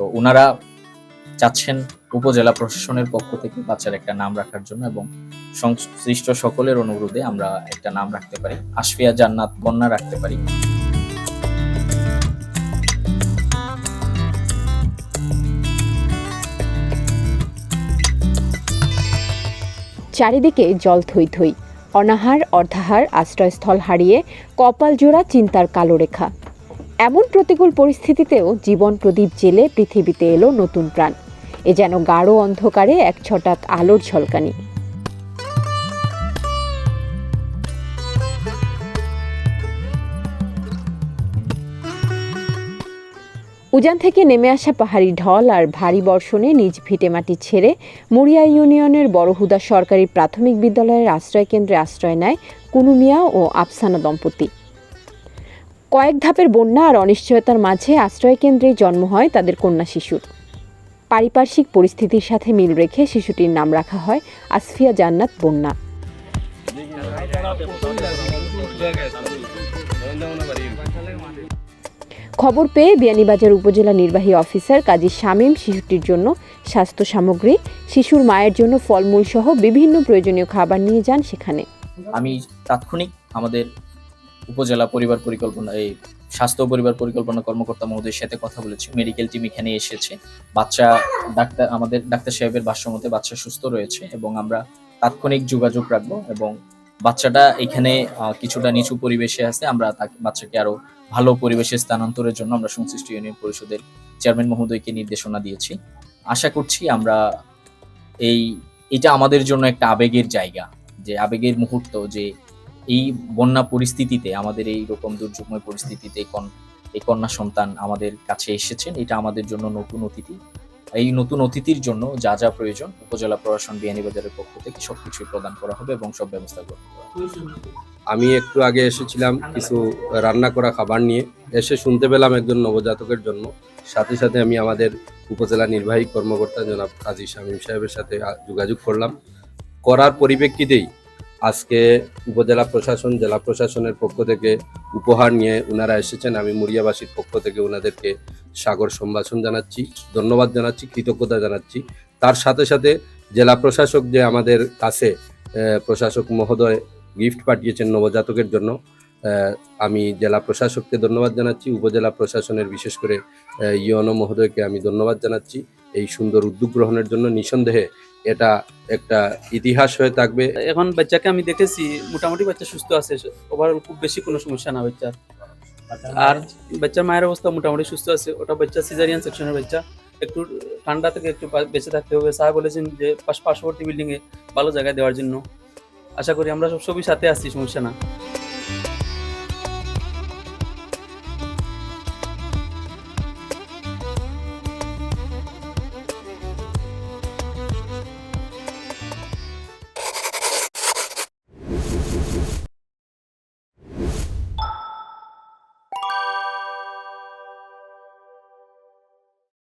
তো ওনারা চাচ্ছেন উপজেলা প্রশাসনের পক্ষ থেকে বাচ্চার একটা নাম রাখার জন্য এবং সংশ্লিষ্ট সকলের অনুরোধে আমরা একটা নাম রাখতে পারি। আশফিয়া জান্নাত বন্যা রাখতে পারি। চারিদিকে জল থই থই, অনাহার, অর্ধাহার, আশ্রয়স্থল হারিয়ে কপাল জোড়া চিন্তার কালো রেখা। এমন প্রতিকূল পরিস্থিতিতেও জীবন প্রদীপ জেলে পৃথিবীতে এলো নতুন প্রাণ। এ যেন গাঢ় অন্ধকারে এক ছটাক আলোর ঝলকানি। উজান থেকে নেমে আসা পাহাড়ি ঢল আর ভারী বর্ষণে নিজ ভিটেমাটি ছেড়ে মুড়িয়া ইউনিয়নের বড়হুদা সরকারি প্রাথমিক বিদ্যালয়ের আশ্রয় কেন্দ্রে আশ্রয় নেয় কুনুমিয়া ও আফসানা দম্পতি। কয়েক ধাপের বন্যা আর অনিশ্চয়তার মাঝে আশ্রয় কেন্দ্রে জন্ম হয় তাদের কন্যা শিশুর। পারিপার্শ্বিক পরিস্থিতির সাথে মিল রেখে শিশুটির নাম রাখা হয় আসফিয়া জান্নাত বন্যা। খবর পেয়ে বিয়ানীবাজার উপজেলা নির্বাহী অফিসার কাজী শামীম শিশুটির জন্য স্বাস্থ্য সামগ্রী, শিশুর মায়ের জন্য ফলমূল সহ বিভিন্ন প্রয়োজনীয় খাবার নিয়ে যান সেখানে। আমি তাৎক্ষণিক আমাদের উপজেলা পরিবার পরিকল্পনা, এই স্বাস্থ্য পরিবার পরিকল্পনা কর্মকর্তা মহোদয়ের সাথে কথা বলেছি। মেডিকেল টিম এখানে এসেছে। বাচ্চা, ডাক্তার, আমাদের ডাক্তার সাহেবের ভাষ্যমতে বাচ্চা সুস্থ রয়েছে এবং আমরা তাৎক্ষণিক যোগাযোগ রাখব এবং বাচ্চাটা এখানে কিছুটা নিচু পরিবেশে আছে, আমরা তাকে, বাচ্চাকে আরও ভালো পরিবেশে স্থানান্তরের জন্য আমরা সংশ্লিষ্ট ইউনিয়ন পরিষদের চেয়ারম্যান মহোদয়কে নির্দেশনা দিয়েছি। আশা করছি আমরা এই, এটা আমাদের জন্য একটা আবেগের জায়গা, যে আবেগের মুহূর্ত, যে এই বন্যা পরিস্থিতিতে, আমাদের এই রকম দুর্যোগময় পরিস্থিতিতে এই কন্যা সন্তান আমাদের কাছে এসেছেন। এটা আমাদের জন্য নতুন অতিথি। এই নতুন অতিথির জন্য যা যা প্রয়োজন, উপজেলা প্রশাসন বিয়ানীবাজারের পক্ষ থেকে সবকিছুই প্রদান করা হবে এবং সব ব্যবস্থা করা হবে। আমি একটু আগে এসেছিলাম কিছু রান্না করা খাবার নিয়ে। এসে শুনতে পেলাম একজন নবজাতকের জন্য। সাথে সাথে আমি আমাদের উপজেলা নির্বাহী কর্মকর্তা জনাব কাজী শামীম সাহেবের সাথে যোগাযোগ করলাম। করার পরিপ্রেক্ষিতেই আজকে উপজেলা প্রশাসন, জেলা প্রশাসনের পক্ষ থেকে উপহার নিয়ে ওনারা এসেছেন। আমি মুড়িয়াবাসীর পক্ষ থেকে ওনাদেরকে সাগর সম্ভাষণ জানাচ্ছি, ধন্যবাদ জানাচ্ছি, কৃতজ্ঞতা জানাচ্ছি। তার সাথে সাথে জেলা প্রশাসক যে আমাদের কাছে প্রশাসক মহোদয় গিফট পাঠিয়েছেন নবজাতকের জন্য আমি জেলা প্রশাসককে ধন্যবাদ জানাচ্ছি, উপজেলা প্রশাসনের বিশেষ করে ইয়নো মহোদয়কে আমি ধন্যবাদ জানাচ্ছি। এই সুন্দর উদ্যোগ গ্রহণের জন্য নিঃসন্দেহে এটা একটা ইতিহাস হয়ে থাকবে। এখন বাচ্চাকে আমি দেখেছি, মোটামুটি বাচ্চা সুস্থ আছে। ওভারঅল খুব বেশি কোনো সমস্যা না বাচ্চার। আর বাচ্চার মায়ের অবস্থা মোটামুটি সুস্থ আছে। ওটা বাচ্চা সিজারিয়ান সেকশনের বাচ্চা। একটু ঠান্ডা থেকে একটু বেঁচে থাকতে হবে। স্যার বলেছেন যে পাশ পার্শ্ববর্তী বিল্ডিংয়ে ভালো জায়গায় দেওয়ার জন্য। আশা করি আমরা সব সবই সাথে আসছি সমস্যা না।